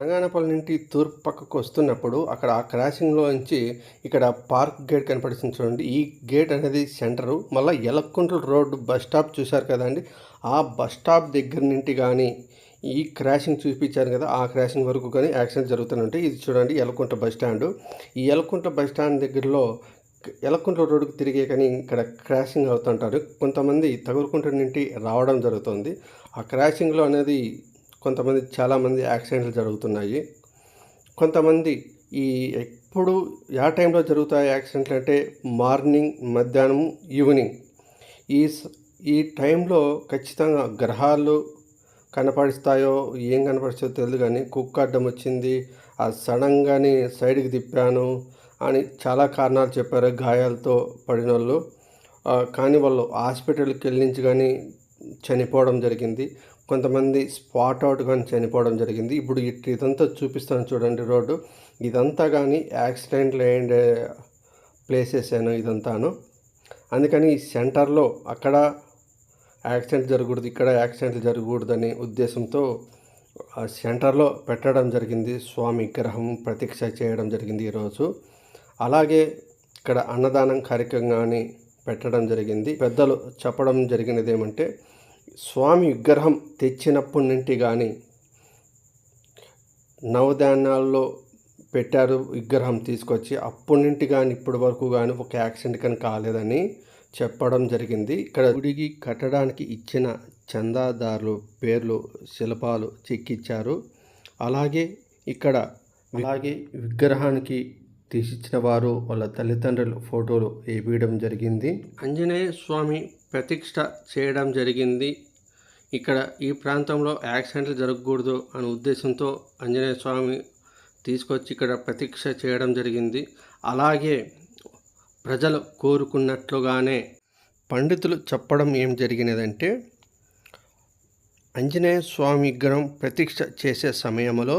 తెలంగాణపల్లి నుండి తూర్పు పక్కకు వస్తున్నప్పుడు అక్కడ ఆ క్రాసింగ్లో నుంచి ఇక్కడ పార్క్ గేట్ కనపడుతుంది చూడండి. ఈ గేట్ అనేది సెంటరు. మళ్ళీ ఎలక్కుంట్ల రోడ్డు బస్ స్టాప్ చూశారు కదండి ఆ బస్ స్టాప్ దగ్గర నుండి కానీ ఈ క్రాసింగ్ చూపించారు కదా ఆ క్రాసింగ్ వరకు కానీ యాక్సిడెంట్ జరుగుతుంటే ఇది చూడండి ఎలకుంట బస్ స్టాండ్. ఈ ఎలకుంట బస్ స్టాండ్ దగ్గరలో ఎలకుంట్ల రోడ్డుకు తిరిగే కానీ ఇక్కడ క్రాసింగ్ అవుతుంటారు. కొంతమంది తగులుకుంట నుండి రావడం జరుగుతుంది. ఆ క్రాసింగ్లో అనేది కొంతమంది చాలామంది యాక్సిడెంట్లు జరుగుతున్నాయి. కొంతమంది ఈ ఎప్పుడు యా టైంలో జరుగుతాయి యాక్సిడెంట్లు అంటే మార్నింగ్ మధ్యాహ్నం ఈవినింగ్. ఈ స- ఈ టైంలో ఖచ్చితంగా గ్రహాలు కనపడిస్తాయో ఏం కనపడిస్తాయో తెలియదు కానీ కుక్క అడ్డం వచ్చింది ఆ సడన్గానే సైడ్కి తిప్పాను అని చాలా కారణాలు చెప్పారు గాయాలతో పడిన వాళ్ళు కానీ వాళ్ళు హాస్పిటల్కి వెళ్ళించి కానీ చనిపోవడం జరిగింది. కొంతమంది స్పాట్ అవుట్ కానీ చనిపోవడం జరిగింది. ఇప్పుడు ఇట్ ఇదంతా చూపిస్తాను చూడండి రోడ్డు. ఇదంతా కానీ యాక్సిడెంట్లు అయ్యే ప్లేసెస్ను ఇదంతాను. అందుకని ఈ సెంటర్లో అక్కడ యాక్సిడెంట్ జరగకూడదు ఇక్కడ యాక్సిడెంట్లు జరగకూడదనే ఉద్దేశంతో ఆ సెంటర్లో పెట్టడం జరిగింది. స్వామి విగ్రహం ప్రతీక్ష చేయడం జరిగింది ఈరోజు అలాగే ఇక్కడ అన్నదానం కార్యక్రమాన్ని పెట్టడం జరిగింది. పెద్దలు చెప్పడం జరిగినది ఏమంటే స్వామి విగ్రహం తెచ్చినప్పటి నుండి కానీ నవధాన్యాల్లో పెట్టారు విగ్రహం తీసుకొచ్చి అప్పటి నుండి కానీ ఇప్పటి వరకు కానీ ఒక యాక్సిడెంట్ కానీ కాలేదని చెప్పడం జరిగింది. ఇక్కడ గుడికి కట్టడానికి ఇచ్చిన చందాదారులు పేర్లు శిల్పాలు చెక్కిచ్చారు. అలాగే ఇక్కడ అలాగే విగ్రహానికి తీసిచ్చిన వారు వాళ్ళ తల్లిదండ్రుల ఫోటోలు వేయడం జరిగింది. ఆంజనేయ స్వామి ప్రతిష్ట చేయడం జరిగింది. ఇక్కడ ఈ ప్రాంతంలో యాక్సిడెంట్లు జరగకూడదు అనే ఉద్దేశంతో ఆంజనేయ స్వామి తీసుకొచ్చి ఇక్కడ ప్రతిక్ష చేయడం జరిగింది. అలాగే ప్రజలు కోరుకున్నట్లుగానే పండితులు చెప్పడం ఏం జరిగినదంటే ఆంజనేయ స్వామి విగ్రహం ప్రతిష్ట చేసే సమయంలో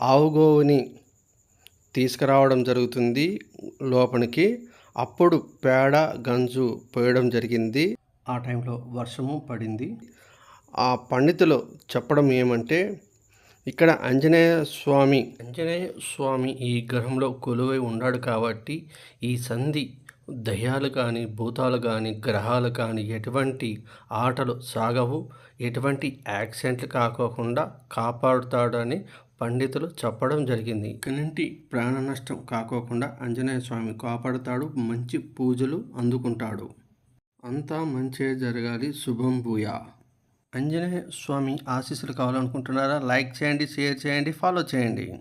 ఆవుగోవుని తీసుకురావడం జరుగుతుంది లోపలికి. అప్పుడు పేడ గంజు పోయడం జరిగింది. ఆ టైంలో వర్షము పడింది. ఆ పండితులు చెప్పడం ఏమంటే ఇక్కడ ఆంజనేయ స్వామి ఆంజనేయ స్వామి ఈ గ్రహంలో కొలువై ఉన్నాడు కాబట్టి ఈ సంధి దయ్యాలు కానీ భూతాలు కానీ గ్రహాలు కానీ ఎటువంటి ఆటలు సాగవు. ఎటువంటి యాక్సిడెంట్లు కాకోకుండా కాపాడుతాడని పండితులు చెప్పడం జరిగింది. ఇక్కడి ప్రాణ నష్టం కాకోకుండా ఆంజనేయ స్వామి కాపాడుతాడు మంచి పూజలు అందుకుంటాడు. అంతా మంచే జరగాలి శుభం భూయా. ఆంజనేయ స్వామి ఆశీస్సులు కావాలనుకుంటున్నారా? లైక్ చేయండి షేర్ చేయండి ఫాలో చేయండి.